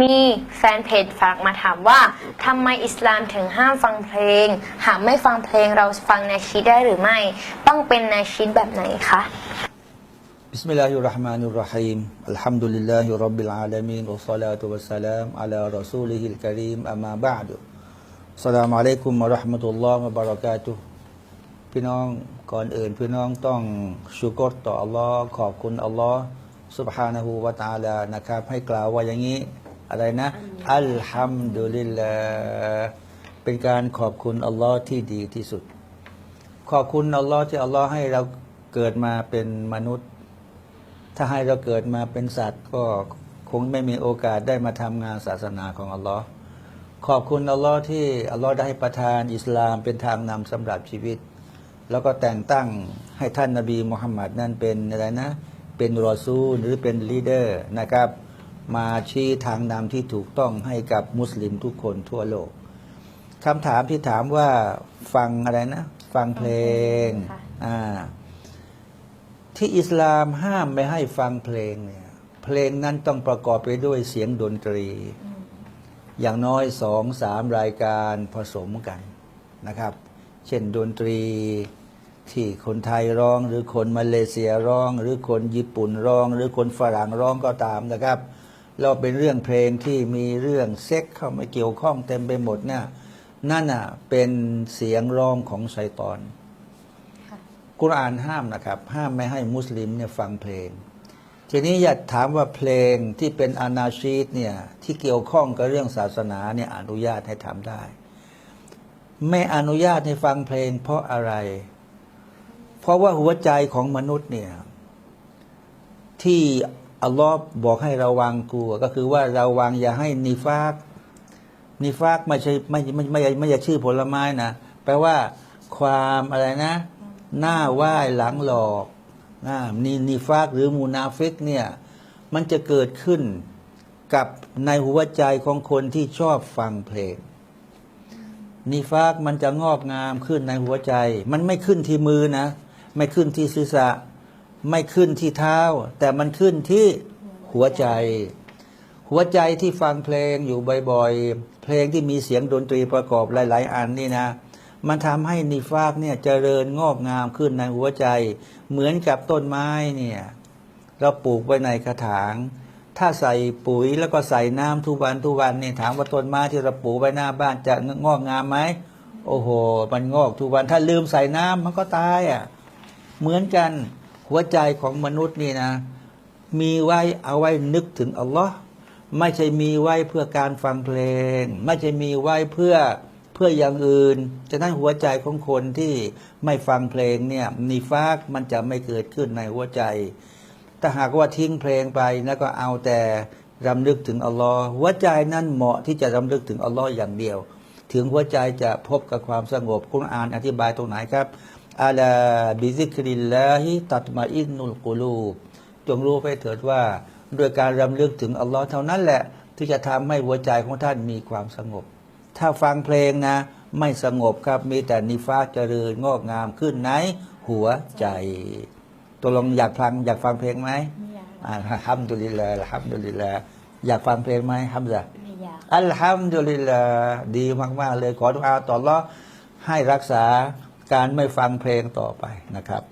มีแฟนเพจฝากมาถามว่าทำไมอิสลามถึงห้ามฟังเพลง หากไม่ฟังเพลงเราฟังนาชีดได้หรือไม่ ต้องเป็นนาชีดแบบไหนคะ بسم الله الرحمن الرحيم الحمد لله رب العالمين والصلاة والسلام على رسوله الكريم أما بعد السلام عليكم ورحمة الله وبركاته พี่น้องก่อนอื่นพี่น้องต้องชูกรต่ออัลลอฮ์ขอบคุณอัลลอฮ์ سبحانه และ تعالى นะครับ ให้กล่าวว่าอย่างนี้ อะไรนะ อัลฮัมดุลิลลาห์เป็นการขอบคุณอัลลอฮ์ที่ดีที่สุด ขอบคุณอัลลอฮ์ที่อัลลอฮ์ให้เราเกิดมาเป็นมนุษย์ ถ้าให้เราเกิดมาเป็นสัตว์ ก็คงไม่มีโอกาสได้มาทำงานศาสนาของอัลลอฮ์ขอบคุณอัลลอฮ์ที่อัลลอฮ์ได้ประทานอิสลามเป็นทางนำสำหรับชีวิต แล้วก็แต่งตั้งให้ท่านนบีมุฮัมมัดนั้นเป็นอะไรนะ เป็นรอซูลหรือเป็นลีดเดอร์นะครับ มาชี้ทางนำที่ถูกต้องให้กับมุสลิมทุกคนทั่วโลกคำถามที่ถามว่าฟังอะไรนะ ฟังเพลงค่ะอ่าที่อิสลามห้ามไม่ให้ฟังเพลงเนี่ยเพลงนั้นต้องประกอบไปด้วยเสียงดนตรี อย่างน้อยสองสามรายการผสมกันนะครับ เช่นดนตรีที่คนไทยร้องหรือคนมาเลเซียร้อง หรือคนญี่ปุ่นร้อง หรือคนฝรั่งร้องก็ตามนะครับ เราเป็นเรื่องเพลงที่มีเรื่องเซ็กเข้ามาเกี่ยวข้องเต็มไปหมดเนี่ยนั่นน่ะเป็นเสียงร้องของชัยตอนกุรอานห้ามนะครับ ห้ามไม่ให้มุสลิมเนี่ยฟังเพลง ทีนี้อยากถามว่าเพลงที่เป็นอานาชีตเนี่ยที่เกี่ยวข้องกับเรื่องศาสนาเนี่ยอนุญาตให้ทำได้ ไม่อนุญาตให้ฟังเพลง เพราะอะไร เพราะว่าหัวใจของมนุษย์เนี่ยที่ อัลลอฮ์บอกให้ระวังกลัว ก็คือว่าระวังอย่าให้นิฟาก นิฟากไม่ใช่ไม่ไม่ไม่ไม่ไม่ใช่ชื่อผลไม้นะแปลว่าความอะไรนะ หน้าไหว้หลังหลอกนะนีนิฟากหรือมูนาฟิกเนี่ยมันจะเกิดขึ้นกับในหัวใจของคนที่ชอบฟังเพลงนิฟากมันจะงอกงามขึ้นในหัวใจ มันไม่ขึ้นที่มือนะ ไม่ขึ้นที่ศีรษะ ไม่ขึ้นที่เท้า แต่มันขึ้นที่หัวใจ หัวใจที่ฟังเพลงอยู่บ่อยๆ เพลงที่มีเสียงดนตรีประกอบหลาย ๆ อันนี่นะ มันทำให้นิฟากเนี่ยเจริญงอกงามขึ้นในหัวใจ เหมือนกับต้นไม้เนี่ยเราปลูกไว้ในกระถาง ถ้าใส่ปุ๋ยแล้วก็ใส่น้ำทุกวันทุกวันเนี่ยถามว่าต้นไม้ที่เราปลูกไว้หน้าบ้านจะงอกงามไหมโอ้โห มันงอกทุกวัน ถ้าลืมใส่น้ำมันก็ตายอะ เหมือนกัน หัวใจของมนุษย์นี่นะ มีไว้เอาไว้นึกถึงอัลลอฮ์ไม่ใช่มีไว้เพื่อการฟังเพลง ไม่ใช่มีไว้เพื่อเพื่ออย่างอื่นฉะนั้นหัวใจของคนที่ไม่ฟังเพลงเนี่ยนิฟากมันจะไม่เกิดขึ้นในหัวใจถ้าหากว่าทิ้งเพลงไปแล้วก็เอาแต่รำลึกถึงอัลลอฮ์หัวใจนั้นเหมาะที่จะรำลึกถึงอัลลอฮ์อย่างเดียว ถึงหัวใจจะพบกับความสงบคุณอ่านอธิบายตรงไหนครับ อาลาบิซิกริลลาฮิตัตมาอินนุลกุลูบจงรู้ไปเถิดว่าด้วยการรำลึกถึงอัลลอฮ์เท่านั้นแหละ ที่จะทำให้หัวใจของท่านมีความสงบ ถ้าฟังเพลงนะ ไม่สงบครับมีแต่นิฟากเจริญงอกงามขึ้นในหัวใจตัวลงอยากฟังอยากฟังเพลงไหมไม่อยากอ่าฮัมดุลิลลาห์อัลฮัมดุลิลลาห์อยากฟังเพลงไหมฮัมซะไม่อยากอัลฮัมดุลิลลาห์ดีมากๆเลยขอทุกอาต่อรอดให้รักษา การไม่ฟังเพลงต่อไปนะครับ